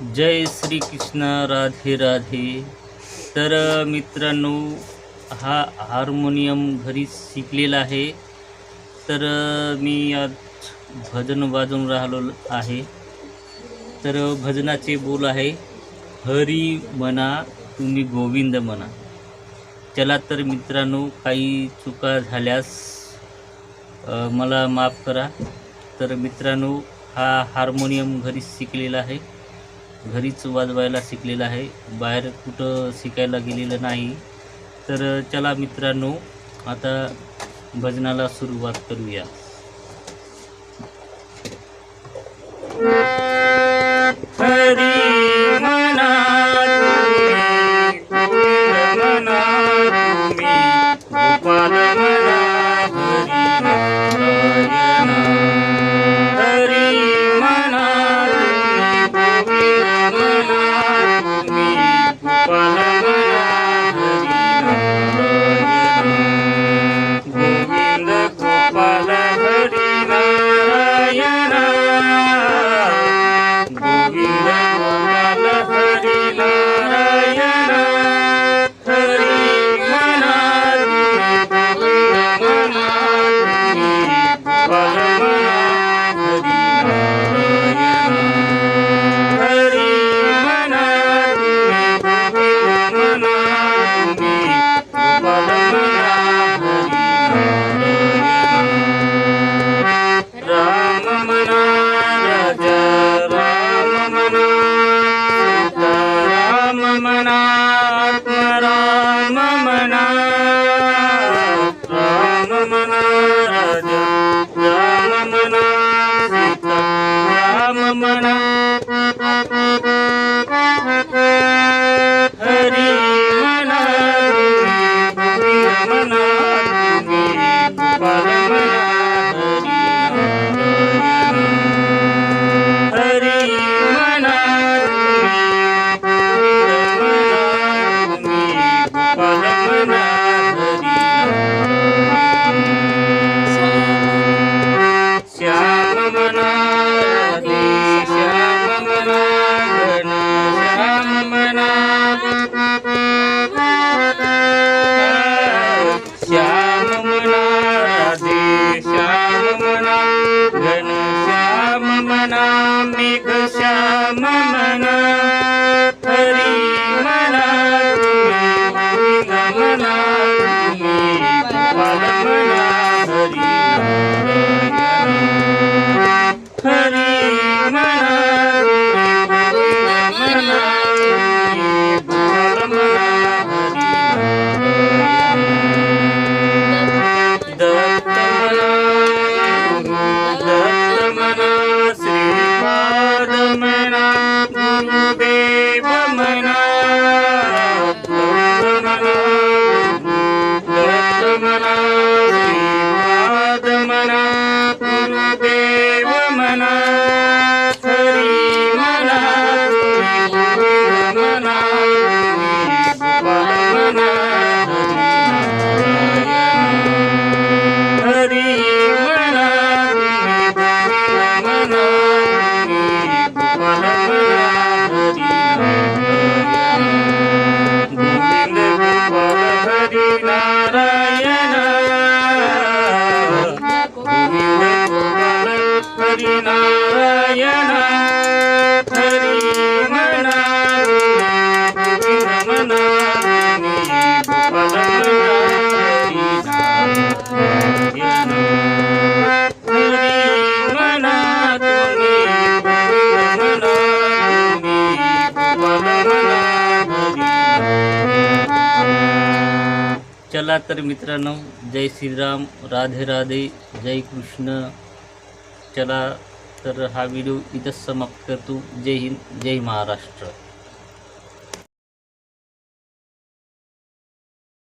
जय श्री कृष्ण राधे राधे. तर मित्रांनो हा हार्मोनियम घरी शिकलेला आहे. तर मी आज भजन वाजून राहिलो आहे. तर भजनाचे बोल आहे हरी म्हणा तुम्ही गोविंद म्हणा चला तर मित्रांनो काही चुका झाल्यास मला माफ करा. तर मित्रांनो हा हार्मोनियम घरी शिकलेला आहे. घरीच वाजवायला शिकलेला आहे. बाहेर कुठं शिकायला गेलेलं नाही. तर चला मित्रांनो आता भजनाला सुरुवात करूया. Shama Manam Mika Shama Manam Yeah. चला तर मित्रांनो जय श्रीराम राधे राधे जय कृष्ण. चला तर हा व्हिडिओ इथंच समाप्त करतो. जय हिंद जय महाराष्ट्र.